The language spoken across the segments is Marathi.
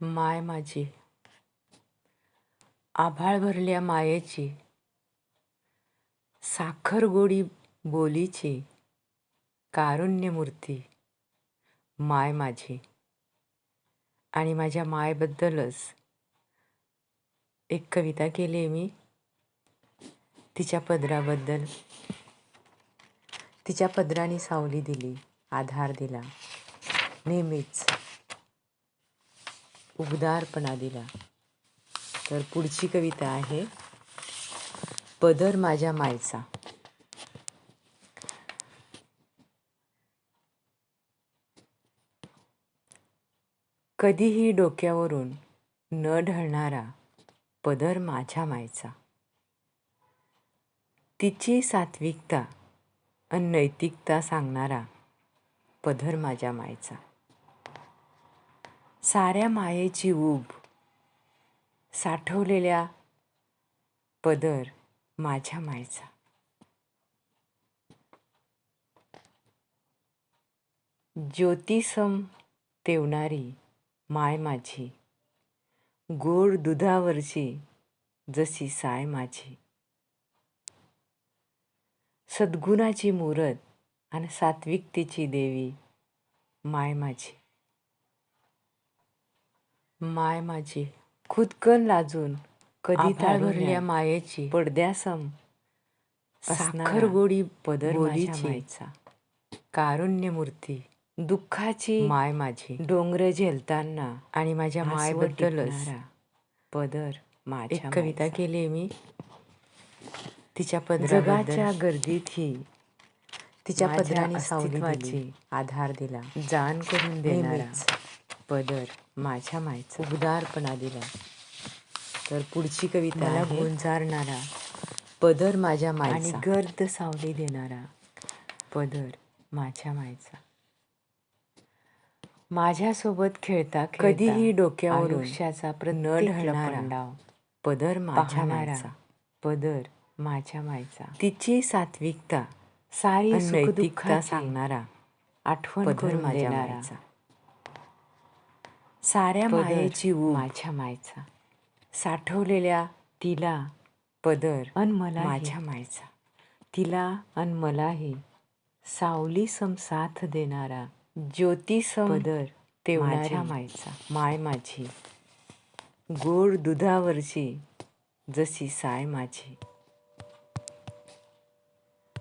माय माझी. आभाळ भरल्या मायेची. साखर गोडी बोलीची. कारुण्यमूर्ती. माय माझी. आणि माझ्या मायबद्दलच एक कविता केली आहे मी. तिच्या पदराबद्दल. तिच्या पदराने सावली दिली. आधार दिला. नेहमीच. उबदारपणा दिला. तर पुढची कविता आहे पदर माझ्या मायचा. कधीही डोक्यावरून न ढळणारा पदर माझ्या मायचा. तिची सात्विकता अन नैतिकता सांगणारा पदर माझ्या मायचा. साऱ्या मायेची ऊब साठवलेल्या पदर माझ्या मायचा. ज्योतिसम तेवणारी माय माझी गोड दुधावरची जशी साय माझी. सद्गुणाची मूरत आणि सात्विकतेची देवी माय माझी. माय माझी. खुदकन लाजून. कधी भरल्या मायेची. पडद्यासम साखर गोडी पदर बोलीची. कारुण्यमूर्ती. दुःखाची माय माझी. डोंगर झेलताना आणि माझ्या मायबद्दलच पदर माझी कविता केली मी. तिच्या पदराच्या गर्दीत ही तिच्या पदराने सावलीवाची आधार दिला. जाण करून देणारा पदर. माझ्या मायचा उदारपणा दिला तर पुढची कविता मला गुंजारणारा पदर माझ्या मायचा आणि गर्द सावली देणारा पदर माझ्या मायचा माझ्यासोबत खेळता कधीही डोक्यावर वृक्षाचा न ढळणारा पदर माझ्या मायचा पदर माझ्या मायचा तिची सात्विकता सारी नैतिकता सांगणारा आठवण करून माझ्या मायचा साऱ्या मायेची ऊ माझ्या मायचा. साठवलेल्या तिला पदर. अन मला माझ्या मायचा. तिला अन मलाही सावली सम साथ देणारा ज्योतिसम पदर ते माझ्या मायचा. माय माझी. गोड दुधावरची जशी साय माझी.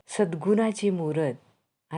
सद्गुणाची मूरत